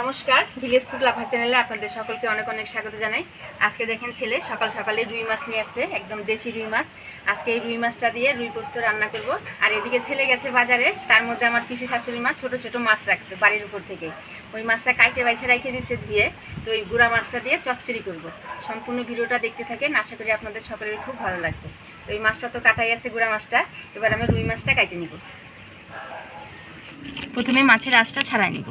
নমস্কার village food lover চ্যানেলে আপনাদের সকলকে অনেক অনেক স্বাগত জানাই। আজকে দেখেন ছেলে, সকাল সকালে রুই মাছ নিয়ে আসছে, একদম দেশি রুই মাছ। আজকে এই রুই মাছটা দিয়ে রুই পোস্ত রান্না করব। আর এদিকে ছেলে গেছে বাজারে, তার মধ্যে আমার পিসি শাশুড়ি মাছ ছোট ছোট মাছ রাখছে বাড়ির উপর থেকে ওই মাছটা কাইটে বাইছে রেখে দিচ্ছে ধুয়ে, তো ওই গুঁড়া মাছটা দিয়ে চচ্চড়ি করব। সম্পূর্ণ ভিডিওটা দেখতে থাকেন, আশা করি আপনাদের সকলের খুব ভালো লাগবে। তো এই মাছটা তো কাটাই আছে গুঁড়া মাছটা, এবার আমি রুই মাছটা কাইটে নিব। প্রথমে মাছের আঁশটা ছাড়াই নিব।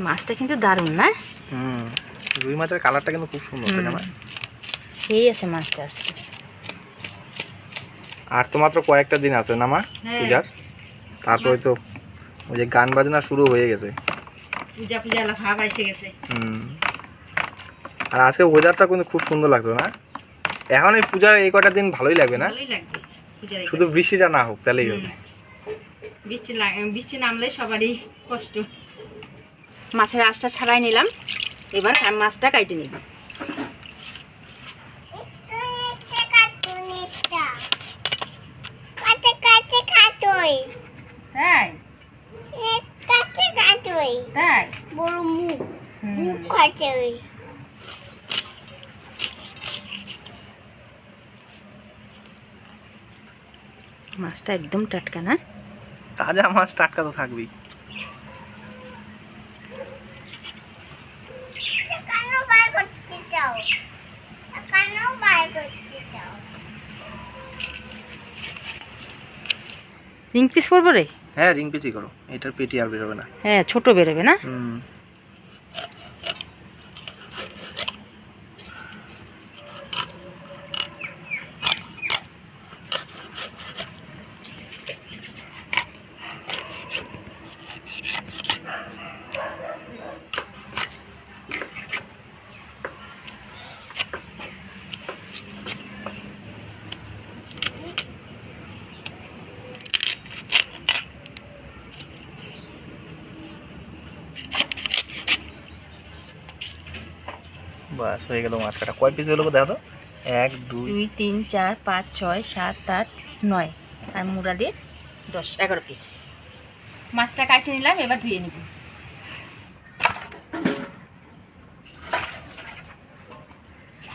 মাছটা কিন্তু দারুণ না? হুম রুই মাছের কালারটা কিন্তু খুব সুন্দর না সেই আছে মাছটা আজকে আর তো মাত্র কয়েকটা দিন আছে না মা? হ্যাঁ। পূজার? তারপরে তো ওই যে গান বাজনা শুরু হয়ে গেছে। পূজা পূজা ভাব এসে গেছে। হুম। আর আজকে ওয়েদারটা কিন্তু খুব সুন্দর লাগতো না? এখন এই পূজার এই কটা দিন ভালোই লাগবে না? ভালোই লাগবে পূজার শুধু বৃষ্টিটা না হোক তাহলেই হবে। বৃষ্টি লাগ- বৃষ্টি নামলে সবারই কষ্ট। মাছের আঁশটা ছাড়াই নিলাম। এবার আমি মাছটা কাটে নিব। তাই? তাই? বড় মুখ মুখ ওই মাছটা একদম টাটকা না? তাজা মাছ টাটকা তো থাকবেই। রিং পিস করব রে? হ্যাঁ রিং পিসই করো। এটার পেটি আর বেরোবে না। হ্যাঁ ছোট বেরোবে না? হুম। বাস, হয়ে গেল মাছ কাটা কয় পিস হলো দেখো তো? এক, দুই দুই, তিন, চার, পাঁচ, ছয়, সাত, আট, নয়। আর মুড়া দিয়ে দশ, এগারো পিস মাছটা কাটিয়ে নিলাম, এবার ধুয়ে নিব।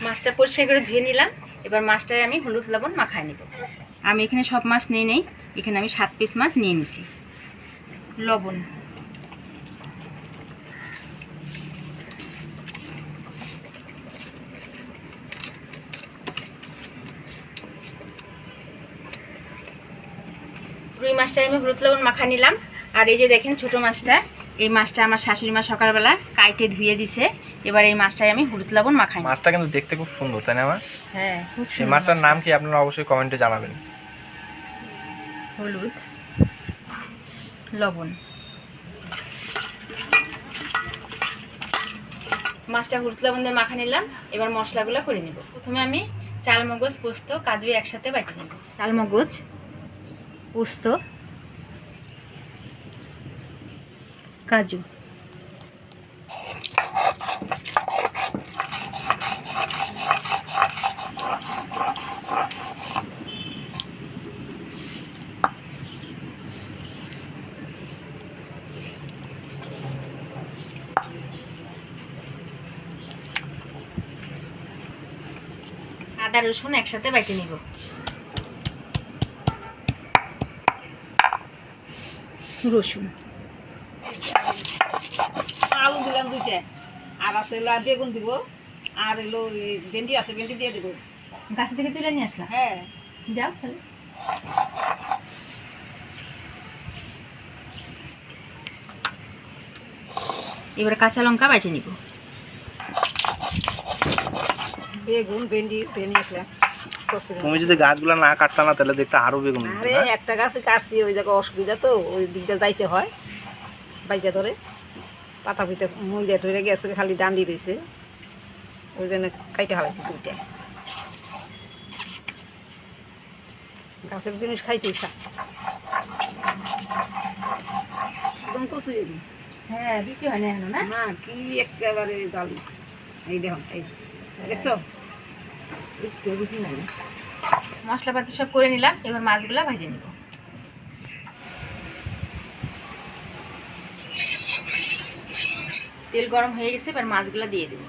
মাছটা পরিষ্কার করে ধুয়ে নিলাম। এবার মাছটায় আমি হলুদ, লবণ মাখায় নিব। আমি এখানে সব মাছ নিয়ে নেই, এখানে আমি সাত পিস মাছ নিয়ে নিছি। লবণ। রুই মাছটা আমি হলুদ লবণ মাখা নিলাম। আর এই যে দেখেন ছোট মাছটা এই মাছটা আমার শাশুড়ি মা সকালবেলা কাইটে ধুয়ে দিছে। এবার এই মাছটাই আমি হলুদ লবণ মাখাই মাছটা কিন্তু দেখতে খুব সুন্দর তাই না মা? হ্যাঁ খুব সুন্দর মাছটার নাম কি আপনারা অবশ্যই কমেন্টে জানাবেন। হলুদ লবণ। মাছটা হলুদ লবণ দিয়ে মাখা নিলাম। এবার মশলাগুলো করে নিব। প্রথমে আমি চাল মগজ পোস্ত কাজু একসাথে বেটে নেব। চাল মগজ পোস্ত কাজু। আদা রসুন একসাথে বেটে নিব। রসুন। আলু দিলাম দুইটা। আর আছে হলো আর বেগুন দিব। আর এলো ভেন্ডি আছে ভেন্ডি দিয়ে দেবো। গাছ থেকে তুলে নিয়ে আসলাম হ্যাঁ। যাও তাহলে। এবার কাঁচা লঙ্কা বেটে নিব। বেগুন ভেন্ডি ভেন্ডি কচুরি। তুমি যদি গাছগুলো না কাটতা না তাহলে দেখতে আরও বেগুন আরে একটা গাছ কাটছি ওই জায়গায় অসুবিধা তো ওই দিকটা যাইতে হয়। বাইজা ধরে। পাতা পিতে মইরা ধরে গেছে খালি ডান্ডি রয়েছে ওই জন্য কাইতে হারাইছি দুইটা। গাছের জিনিস খাইতে ইচ্ছা একদম কচু হ্যাঁ বেশি হয় না না? না কি একেবারে জালি। এই দেখুন এই দেখছ? মশলাপাতি সব করে নিলাম, এবার মাছগুলো ভেজে নিব। তেল গরম হয়ে গেছে, এবার মাছগুলো দিয়ে দেবো।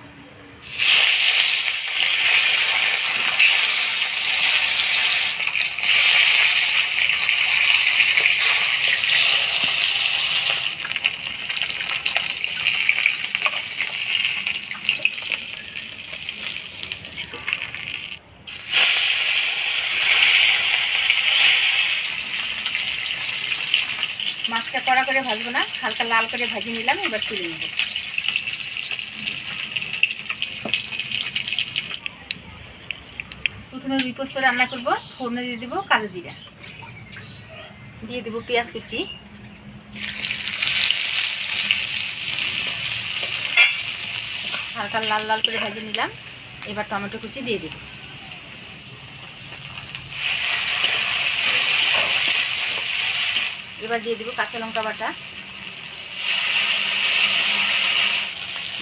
মাছটা কড়া করে ভাজবো না, হালকা লাল করে ভাজি নিলাম, এবার তুলে নেব। প্রথমে রুই পোস্ত রান্না করব, ফোড়নে দিয়ে দেবো কালো জিরা। দিয়ে দেবো পেঁয়াজ কুচি। হালকা লাল লাল করে ভেজে নিলাম, এবার টমেটো কুচি দিয়ে দেবো। এবার দিয়ে দেবো কাঁচা লঙ্কা বাটা।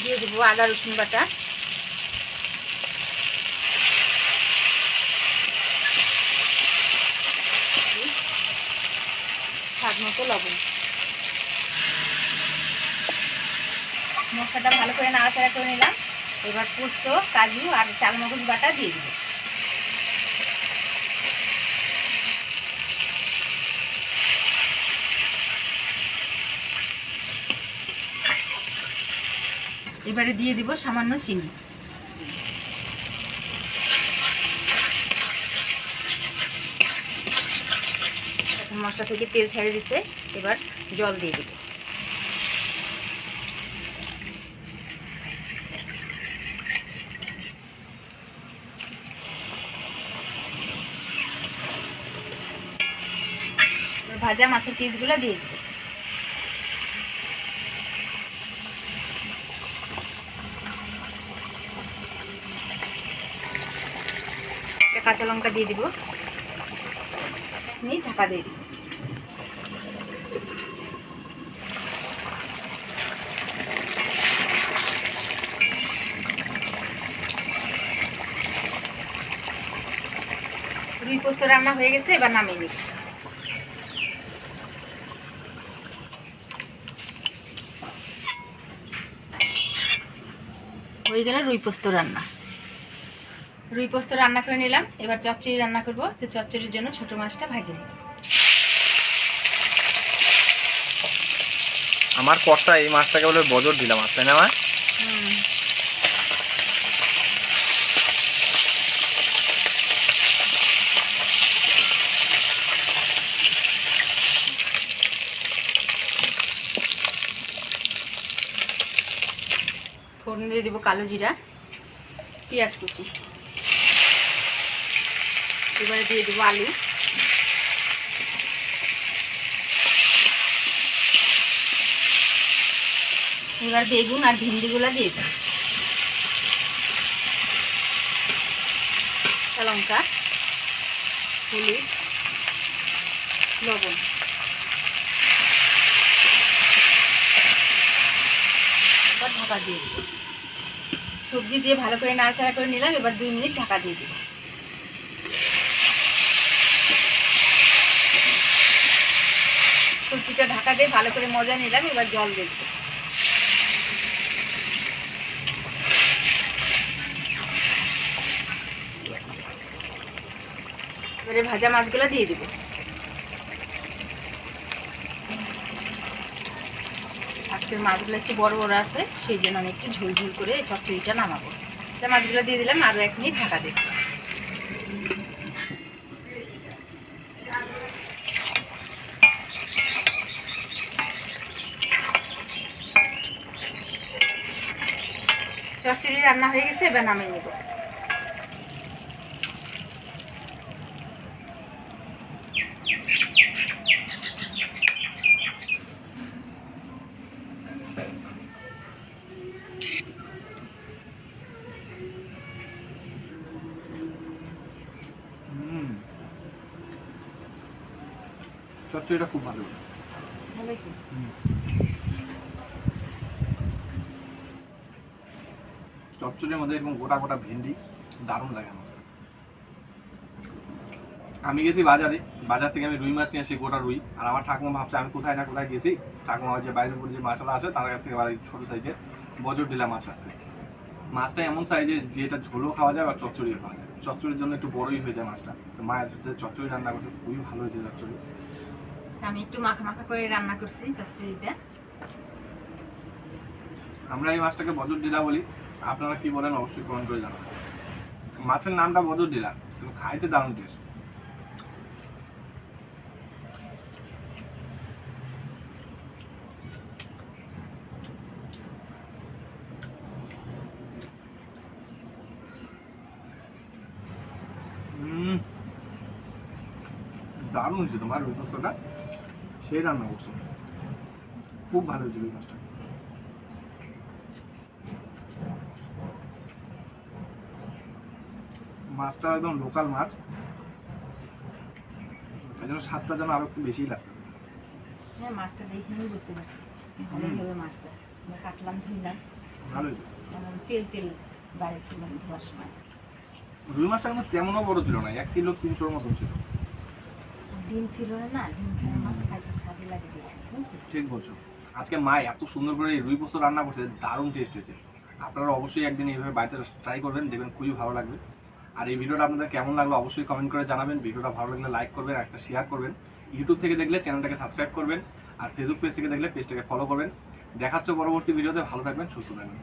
দিয়ে দেবো আদা রসুন বাটা। স্বাদ মতো লবণ। মশলাটা ভালো করে নাড়াচাড়া করে নিলাম। এবার পোস্ত, কাজু আর চালমগজ বাটা দিয়ে দেবো। এবারে দিয়ে দিব সামান্য চিনি। মশলা থেকে তেল ছেড়ে দিতে এবার জল দিয়ে দেবো। ভাজা মাছের পিসগুলো দিয়ে দেবো একটা কাঁচা লঙ্কা দিয়ে দিব। নিয়ে ঢাকা দিয়ে দিব। রুই পোস্ত রান্না হয়ে গেছে, এবার নামিয়ে নিব হয়ে গেল রুই পোস্ত রান্না। রুই পোস্ত রান্না করে নিলাম। এবার চচ্চড়ি রান্না করব। তো চচ্চড়ির জন্য ছোট মাছটা ভাজে নিব আমার কর্তা এই মাছটাকে বলে বজর দিলাম আর তাই না মা? ফোড়ন দিয়ে দেবো কালো জিরা পেঁয়াজ কুচি। এবারে দিয়ে দেবো আলু। এবার বেগুন আর ভিন্ডিগুলো দিয়ে দেবো। লঙ্কা, হলুদ, লবণ। এবার ঢাকা দিয়ে দেবো। সবজি দিয়ে ভালো করে নাড়াচাড়া করে নিলাম, এবার দুই মিনিট ঢাকা দিয়ে দেবো। সবজিটা ঢাকা দিয়ে ভালো করে মজা নিলাম, এবার জল দেবো। এবারে ভাজা মাছগুলো দিয়ে দেবো। আজকের মাছগুলো একটু বড় বড় আছে, সেই জন্য আমি একটু ঝোল ঝোল করে চচ্চড়িটা নামাবো। মাছগুলো দিয়ে দিলাম আরও এক মিনিট ঢাকা দেবো চচ্চড়ি রান্না হয়ে গেছে এবার নামিয়ে নেব। চচ্চড়িটা খুব ভালো। ভালো চচ্চড়ির মধ্যে এরকম গোটা গোটা ভেন্ডি দারুণ লাগে আমার। আমি গেছি বাজারে বাজার থেকে আমি রুই মাছ নিয়ে আসি গোটা রুই। আর আমার ঠাকুমা ভাবছে আমি কোথায় না কোথায় গেছি? ঠাকুমা যে বাইরের উপর যে মাছলা আছে তার কাছ থেকে আবার এই ছোট সাইজের বজর ডিলা মাছ আছে। মাছটা এমন সাইজের যেটা ঝোলও খাওয়া যায় আর চচ্চড়িও খাওয়া যায়। চচ্চড়ির জন্য একটু বড়ই হয়ে যায় মাছটা। তো মায়ের যে চচ্চড়ি রান্না করছে খুবই ভালো হয়েছে চচ্চড়ি। আমি একটু মাখা মাখা করে রান্না করছি চচ্চড়িটা। আমরা এই মাছটাকে বজর ডিলা বলি। আপনারা কি বলেন অবশ্যই কমেন্ট করে জানাবেন। মাছের নামটা বজর দিলাম, কিন্তু খাইতে দারুণ টেস্ট দারুণ হয়েছে তোমার রুই মাছটা সেই রান্না করছ। খুব ভালো হয়েছে রুই মাছটা মাছটা একদম লোকাল মাছ। এই জন্য স্বাদটা যেন আরও একটু বেশি লাগে। হ্যাঁ মাছটা দেখে আমি বুঝতে পারছি। ভালোই হবে মাছটা। কাটলাম ধুইলাম। ভালো হয়েছে তেল তেল বাইরে ধোয়ার সময়। রুই মাছটা কিন্তু তেমনও বড় ছিল না এক কিলো তিনশোর মতন ছিল। ডিম ছিল না ডিম ছাড়া মাছ খাইতে স্বাদই লাগে বেশি ঠিক বলছো। আজকে মা এত সুন্দর করে রুই পোস্ত রান্না করছে দারুণ টেস্ট হয়েছে। আপনারা অবশ্যই একদিন এইভাবে বাড়িতে ট্রাই করবেন দেখবেন খুবই ভালো লাগবে। আর এই ভিডিওটা আপনাদের কেমন লাগল অবশ্যই কমেন্ট করে জানাবেন। ভিডিওটা ভালো লাগলে লাইক করবেন, একটা শেয়ার করবেন। ইউটিউব থেকে দেখলে চ্যানেলটাকে সাবস্ক্রাইব করবেন, আর ফেসবুক পেজ থেকে দেখলে পেজটাকে ফলো করবেন। দেখাচ্ছ পরবর্তী ভিডিওতে, ভালো থাকবেন, সুস্থ থাকবেন।